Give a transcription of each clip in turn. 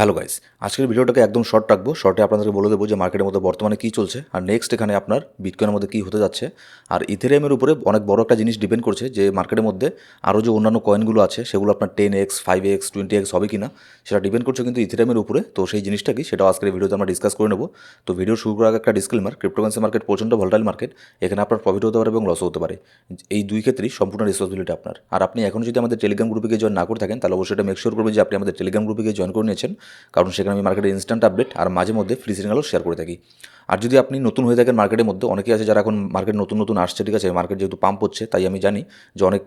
Hello guys আজকের ভিডিওটাকে একদম শর্ট রাখব। শর্টে আপনাদেরকে বলে দেবো যে মার্কেটের মধ্যে বর্তমানে কী চলছে। আর নেক্সট এখানে আপনার বিটকয়েনের মধ্যে কী হতে যাচ্ছে। আর ইথেরিয়ামের উপরে অনেক বড় একটা জিনিস ডিপেন্ড করছে যে মার্কেটের মধ্যে আরও যে অন্যান্য কয়েনগুলো আছে, সেগুলো আপনার ten X five X twenty X হবে কি না সেটা ডিপেন্ড করছে কিন্তু ইথেরিয়ামের উপরে। তো সেই জিনিসটা কি সেটাও আজকের ভিডিওতে আমরা ডিসকাস করে নেব। তো ভিডিও শুরু করার আগে একটা ডিসক্লেমার ক্রিপ্টোকারেন্সি মার্কেট প্রচণ্ড ভলটাইল মার্কেট এখানে আপনার প্রফিট হতে পারে এবং লস হতে পারে। এই দুই ক্ষেত্রেই সম্পূর্ণ রেসপন্সিবিলিটি আপনার। আর আপনি এখন যদি আমাদের টেলিগ্রাম গ্রুপে জয়েন না করে থাকেন, তাহলে অবশ্যই এটা মেক শিওর করবেন যে আপনি আমাদের টেলিগ্রাম গ্রুপে জয়েন করে নিয়েছেন। কারণ সেখানে আমি মার্কেটের ইনস্ট্যান্ট আপডেট আর মাঝে মধ্যে ফ্রি সিগনালও শেয়ার করে থাকি। আর যদি আপনি নতুন হয়ে থাকেন মার্কেটের মধ্যে, অনেকেই আছে যারা এখন মার্কেট নতুন নতুন আসছে, ঠিক আছে? মার্কেট যেহেতু পাম্প হচ্ছে, তাই আমি জানি যে অনেক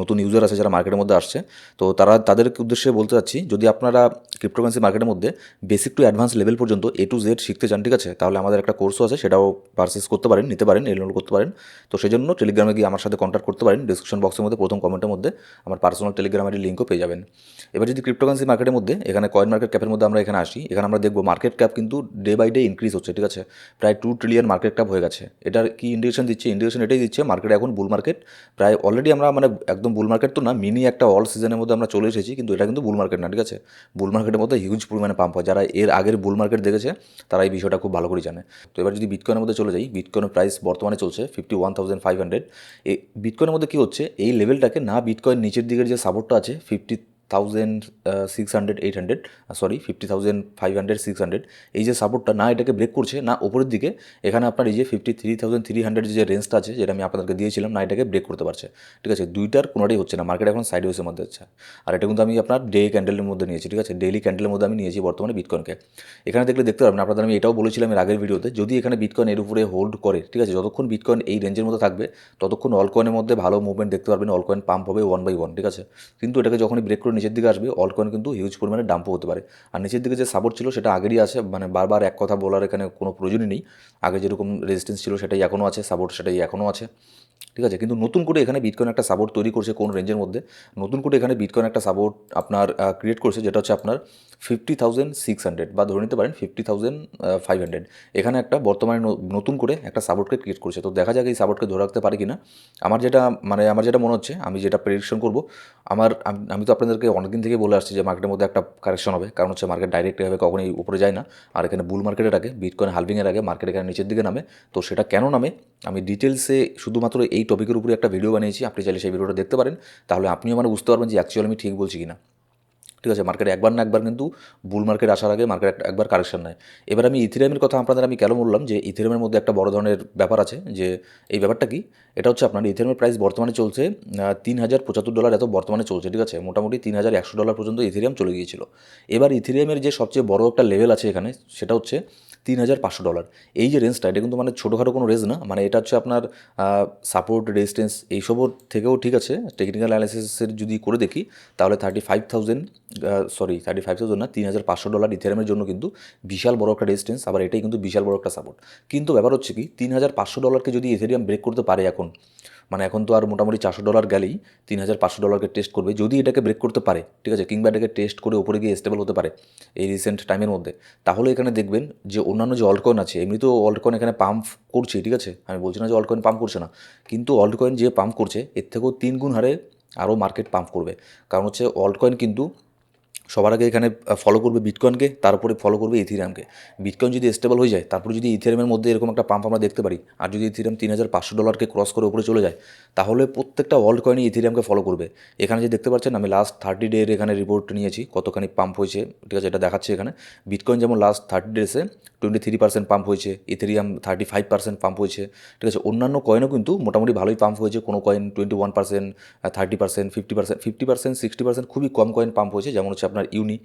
নতুন ইউজার আছে যারা মার্কেটের মধ্যে আসছে। তো তারা তাদের উদ্দেশ্যে বলতে চাচ্ছি, যদি আপনারা ক্রিপ্টোকারেন্সি মার্কেটের মধ্যে বেসিক টু অ্যাডভান্স লেভেল পর্যন্ত এ টু জেড শিখতে চান, ঠিক আছে? তাহলে আমাদের একটা কোর্সও আছে, সেটাও পারচেস করতে পারেন, নিতে পারেন এনরোল করতে পারেন। তো সেই জন্য টেলিগ্রামে গিয়ে আমার সাথে কন্ট্যাক্ট করতে পারেন ডিসক্রিপশন বক্সের মধ্যে, প্রথম কমেন্টের মধ্যে, আমার পার্সোনাল টেলিগ্রামের লিঙ্কও পেয়ে যাবেন। এবার যদি ক্রিপ্টোকারেন্সি মার্কেটের মধ্যে, এখানে কয়েন মার্কেট ক্যাপের মধ্যে আমরা এখানে আসি। এখানে আমরা দেখব মার্কেট ক্যাপ কিন্তু ডে বাই ডে ইনক্রিজ হচ্ছে, ঠিক আছে? প্রায় টু ট্রিলিয়ন মার্কেট ক্যাপ হয়ে গেছে। এটার কি ইন্ডিকেশন দিচ্ছে? ইন্ডিকেশন এটাই দিচ্ছে মার্কেট এখন বুল মার্কেট প্রায় অলরেডি আমরা মানে একদম বুল মার্কেট তো না মিনি একটা অল সিজনের মধ্যে আমরা চলে এসেছি, কিন্তু এটা কিন্তু বুল মার্কেট না, ঠিক আছে? বুল মার্কেটের মধ্যে হিউজ পরিমাণে পাম্প হয়। যারা এর আগের বুল মার্কেট দেখেছে, তারা এই বিষয়টা খুব ভালো করে জানে। তো এবার যদি বিটকয়েনের মধ্যে চলে যাই বিটকয়েনের প্রাইস বর্তমানে চলছে fifty one thousand five hundred এই বিটকয়েনের মধ্যে কী হচ্ছে? এই লেভেলটাকে না বিটকয়েন নিচের দিকের যে সাপোর্টটা আছে fifty thousand six hundred eight hundred sorry fifty thousand five hundred six hundred এই যে সাপোর্টটা না এটাকে ব্রেক করছে, না ওপরের দিকে, এখানে আপনার এই যে fifty three thousand three hundred যে রেঞ্জটা আছে, যেটা আমি আপনাদেরকে দিয়েছিলাম, না এটাকে ব্রেক করতে পারছে। ঠিক আছে, দুইটার কোনোটাই হচ্ছে না মার্কেট এখন সাইড ওয়েসের মধ্যে হচ্ছে আর এটা কিন্তু আমি আপনার ডে ক্যান্ডেলের মধ্যে নিয়েছি, ঠিক আছে? ডেইলি ক্যান্ডেলের মধ্যে আমি নিয়েছি বর্তমানে বিটকয়েনকে এখানে দেখলে দেখতে পারবেন, আপনাদের আমি এটাও বলেছিলাম আগের ভিডিওতে, যদি এখানে বিটকয়েন এর উপরে হোল্ড করে, ঠিক আছে, যতক্ষণ বিটকয়েন এই রেঞ্জের মধ্যে থাকবে, ততক্ষণ অল কয়েনের মধ্যে ভালো মুভমেন্ট দেখতে পারবেন অল কয়েন পাম্প হবে ওয়ান বাই ওয়ান ঠিক আছে? কিন্তু এটাকে যখনই ব্রেক করে নিচের দিকে আসবে অলকয়েন কিন্তু হিউজ পরিমাণে ডাম্পও হতে পারে। আর নিচের দিকে যে সাপোর্ট ছিল সেটা আগেরই আছে মানে বারবার এক কথা বলার এখানে কোনো প্রয়োজনই নেই। আগে যেরকম রেজিস্ট্যান্স ছিল সেটাই এখনও আছে সাপোর্ট সেটাই এখনও আছে। ঠিক আছে? কিন্তু নতুন করে এখানে বিটকয়েন একটা সাপোর্ট তৈরি করছে কোন রেঞ্জের মধ্যে? নতুন করে এখানে বিটকয়েন একটা সাপোর্ট আপনার ক্রিয়েট করছে যেটা হচ্ছে আপনার ফিফটি থাউজেন্ড সিক্স হান্ড্রেড বা ধরে নিতে পারেন ফিফটি থাউজেন্ড ফাইভ হান্ড্রেড এখানে একটা বর্তমানে নতুন করে একটা সাপোর্টকে ক্রিয়েট করছে। তো দেখা যাক এই সাপোর্টকে ধরে রাখতে পারে কিনা। আমার যেটা মানে আমার যেটা মনে হচ্ছে, আমি যেটা প্রেডিকশন করব, আমার, আমি তো আপনাদেরকে অনেকদিন থেকে বলে আসছি যে মার্কেটের মধ্যে একটা কারেকশন হবে, কারণ হচ্ছে মার্কেট ডাইরেক্ট এভাবে কখনোই উপরে যায় না। আর এখানে বুল মার্কেটের আগে বিটকয়েন হালভিংয়ের আগে মার্কেট এখানে নিচের দিকে নামে। তো সেটা কেন নামে? আমি ডিটেলসে শুধুমাত্র এই টপিকের উপরে একটা ভিডিও বানিয়েছি, আপনি চাইলে সেই ভিডিওটা দেখতে পারেন। তাহলে আপনিও মানে বুঝতে পারবেন যে অ্যাকচুয়ালি আমি ঠিক বলছি কিনা। ঠিক আছে মার্কেট একবার না একবার কিন্তু বুল মার্কেট আসার আগে মার্কেট একবার কারেকশন নেয়। এবার আমি ইথিরিয়ামের কথা আপনাদের আমি কেন বললাম যে ইথিরিয়ামের মধ্যে একটা বড় ধরনের ব্যাপার আছে, যে এই ব্যাপারটা কি? এটা হচ্ছে আপনার ইথিরিয়ামের প্রাইস বর্তমানে চলছে তিন হাজার পঁচাত্তর ডলার এত বর্তমানে চলছে, ঠিক আছে? মোটামুটি তিন হাজার একশো ডলার পর্যন্ত ইথিরিয়াম চলে গিয়েছিল। এবার ইথিরিয়ামের যে সবচেয়ে বড় একটা লেভেল আছে এখানে, সেটা হচ্ছে তিন হাজার পাঁচশো ডলার এই যে রেঞ্জটা এটা কিন্তু মানে ছোটোখাটো কোনো রেঞ্জ না। মানে এটা হচ্ছে আপনার সাপোর্ট রেজিস্টেন্স এইসবের থেকেও ঠিক আছে। টেকনিক্যাল অ্যানালিসিসের যদি করে দেখি, তাহলে thirty five thousand sorry thirty five thousand না, তিন হাজার পাঁচশো ডলার ইথেরামের জন্য কিন্তু বিশাল বড় একটা রেজিস্টেন্স আবার এটাই কিন্তু বিশাল বড় একটা সাপোর্ট কিন্তু ব্যাপার হচ্ছে কি, তিন হাজার পাঁচশো ডলারকে যদি ইথেরিয়াম ব্রেক করতে পারে এখন মানে এখন তো আর মোটামুটি চারশো ডলার গেলেই তিন হাজার পাঁচশো ডলারকে টেস্ট করবে। যদি এটাকে ব্রেক করতে পারে, ঠিক আছে, কিংবা এটাকে টেস্ট করে ওপরে গিয়ে স্টেবল হতে পারে, এই রিসেন্ট টাইমের মধ্যে, তাহলে এখানে দেখবেন যে অন্যান্য যে অল্টকয়েন আছে এমনি তো অল্টকয়েন এখানে পাম্প করছে, ঠিক আছে? আমি বলছি না যে অল্টকয়েন পাম্প করছে না, কিন্তু অল্টকয়েন যে পাম্প করছে, এর থেকেও তিন গুণ হারে আরও মার্কেট পাম্প করবে। কারণ হচ্ছে অল্টকয়েন কিন্তু সবার আগে এখানে ফলো করবে বিটকয়েনকে তারপরে ফলো করবে ইথিরিয়ামকে বিটকয়েন যদি স্টেবল হয়ে যায়, তারপরে যদি ইথিরিয়ামের মধ্যে এরকম একটা পাম্প আমরা দেখতে পারি, আর যদি ইথিরিয়াম তিন হাজার পাঁচশো ডলারকে ক্রস করে উপরে চলে যায়, তাহলে প্রত্যেকটা ওয়ার্ল্ড কয়েনই ইথিরিয়ামকে ফলো করবে। এখানে যে দেখতে পাচ্ছেন, আমি লাস্ট থার্টি ডের এখানে রিপোর্ট নিয়েছি, কতখানি পাম্প হয়েছে, ঠিক আছে, এটা দেখাচ্ছে এখানে। বিটকয়েন যেমন লাস্ট থার্টি ডেসে টোয়েন্টি থ্রি পার্সেন্ট পাম্প হয়েছে Ethereum thirty five percent pump হয়েছে, ঠিক আছে, অন্যান্য কয়েনও কিন্তু মোটামুটি ভালোই পাম্প হয়েছে, কোনো coin twenty one percent thirty percent fifty percent fifty percent sixty percent খুবই কম কয়েন পাম্প হয়েছে, যেমন হচ্ছে ইউনি,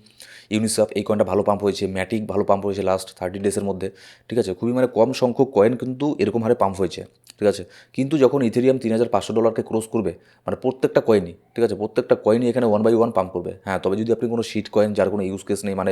ইউনিসেফ, এই কয়েনটা ভালো পাম্প হয়েছে, ম্যাটিক ভালো পাম্প হয়েছে লাস্ট থার্টি ডেসের মধ্যে, ঠিক আছে? খুবই মানে কম সংখ্যক কয়েন কিন্তু এরকম হারে পাম্প হয়েছে, ঠিক আছে? কিন্তু যখন ইথেরিয়াম তিন হাজার পাঁচশো ডলারকে ক্রস করবে মানে প্রত্যেকটা কয়েনই ঠিক আছে? প্রত্যেকটা কয়েনই এখানে ওয়ান বাই ওয়ান পাম্প করবে। হ্যাঁ তবে যদি আপনি কোনো শিট কয়েন যার কোনো ইউজ কেস নেই মানে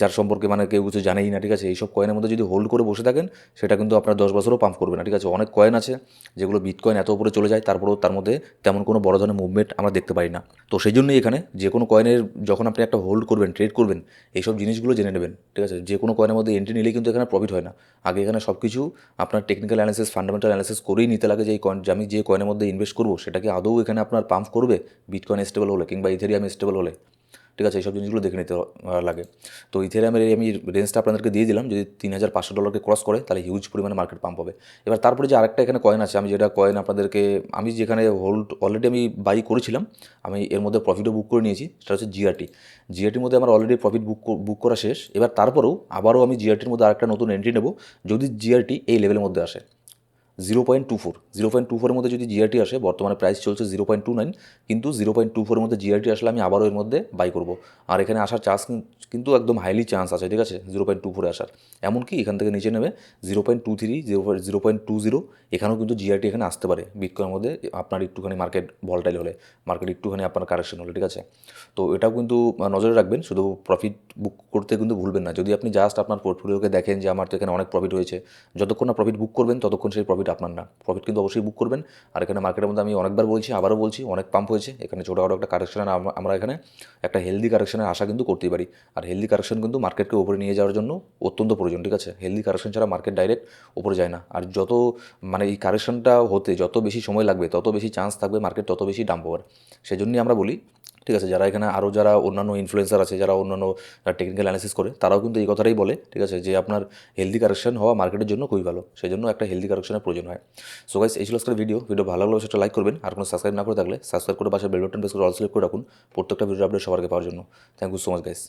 যার সম্পর্কে মানে কেউ কিছু জানেই না, ঠিক আছে? এইসব কয়েনের মধ্যে যদি হোল্ড করে বসে থাকেন, সেটা কিন্তু আপনার দশ বছরও পাম্প করবে না, ঠিক আছে? অনেক কয়েন আছে, যেগুলো বিট কয়েন এত উপরে চলে যায়, তারপরেও তার মধ্যে তেমন কোনো বড় ধরনের মুভমেন্ট আমরা দেখতে পাই না। তো সেই জন্যই এখানে যে কোনো কয়েনের যখন আপনি একটা হোল্ড করবেন ট্রেড করবেন, এইসব জিনিসগুলো জেনে নেবেন, ঠিক আছে? যে কোনো কয়েনের মধ্যে এন্ট্রি নিলেই কিন্তু এখানে প্রফিট হয় না। আগে এখানে সব কিছু আপনার টেকনিক্যাল অ্যানালিসিস ফান্ডামেন্টাল অ্যানালিসিস করেই নিতে লাগে যে এই কয়েন আমি যে কয়েনের মধ্যে ইনভেস্ট করব, সেটাকে আদৌ এখানে আপনার পাম্প করবে? বিটকয়েন স্টেবল হলে কিংবা ইথেরিয়াম স্টেবল হলে? ঠিক আছে, এইসব জিনিসগুলো দেখে নিতে লাগে। তো ইথেরিয়ামের এই আমি রেঞ্জটা আপনাদেরকে দিয়ে দিলাম, যদি তিন হাজার পাঁচশো ডলারকে ক্রস করে, তাহলে হিউজ পরিমাণে মার্কেট পাম্প হবে। এবার তারপরে যে আরেকটা এখানে কয়েন আছে, আমি যেটা কয়েন আপনাদেরকে, আমি যেখানে হোল্ড অলরেডি আমি বাই করেছিলাম, আমি এর মধ্যে প্রফিটও বুক করে নিয়েছি, সেটা হচ্ছে জিআরটি জিআরটির মধ্যে আমার অলরেডি প্রফিট বুক বুক করা শেষ। এবার তারপরেও আবারও আমি জিআরটির মধ্যে আরেকটা নতুন এন্ট্রি নেব, যদি জিআরটি এই লেভেলের মধ্যে আসে। Zero point two four zero point two ফোরের মধ্যে যদি জিআরটি আসে, বর্তমানে প্রাইস চলছে জিরো পয়েন্ট টু নাইন কিন্তু জিরো পয়েন্ট টু ফোরের মধ্যে জিআরটি আসলে আমি আবারও এর মধ্যে বাই করব। আর এখানে আসার চান্স কিন্তু একদম হাইলি চান্স আছে, ঠিক আছে? জিরো পয়েন্ট টু ফোরে আসার। এমনকি এখান থেকে নিচে নেবে zero point two three zero zero point two zero এখানেও কিন্তু জিআরটি এখানে আসতে পারে। বিটকয়েনের মধ্যে আপনার একটুখানি মার্কেট ভলটাইল হলে মার্কেট একটুখানি আপনার কারেকশন হলে, ঠিক আছে? তো এটাও কিন্তু নজরে রাখবেন, শুধু প্রফিট বুক করতে কিন্তু ভুলবেন না। যদি আপনি জাস্ট আপনার পোর্টফোলিওকে দেখেন যে আমার তো এখানে অনেক প্রফিট হয়েছে, যতক্ষণ না প্রফিট বুক করবেন, ততক্ষণ সেই প্রফিট আপনার না। প্রফিট কিন্তু অবশ্যই বুক করবেন। আর এখানে মার্কেটের মধ্যে আমি অনেকবার বলছি, আবারও বলছি, অনেক পাম্প হয়েছে। এখানে ছোটোখাটো একটা কারেকশনের আমরা এখানে একটা হেলদি কারেকশনের আশা কিন্তু করতেই পারি। আর হেলদি কারেকশন কিন্তু মার্কেটকে উপরে নিয়ে যাওয়ার জন্য অত্যন্ত প্রয়োজন, ঠিক আছে? হেলদি কারেকশন ছাড়া মার্কেট ডাইরেক্ট উপরে যায় না। আর যত মানে এই কারেকশনটা হতে যত বেশি সময় লাগবে, তত বেশি চান্স থাকবে মার্কেট তত বেশি ডাম্প হওয়ার। সেজন্যই আমরা বলি ঠিক আছে, যারা এখানে আরও যারা অন্যান্য ইনফ্লুয়েন্সার আছে, যারা অন্যান্য টেকনিক্যাল অ্যানালিসিস করে, তারাও কিন্তু এই কথাটাই বলে, ঠিক আছে, যে আপনার হেলদি কারেকশন হওয়া মার্কেটের জন্য খুবই ভালো। সেই জন্য একটা হেলদি কারেকশনের প্রয়োজন হয়। সো গাইস এই ছিল আজকের ভিডিও ভিডিও ভালো লাগলে সেটা লাইক করবেন। আর কোনো সাবস্ক্রাইব না করে থাকলে সাবস্ক্রাইব করে পাশে বেল বাটন প্রেস করে অল সিলেক্ট করে রাখুন। প্রত্যেকটা ভিডিও আপডেট সবারকে পাওয়ার জন্য। Thank you so much guys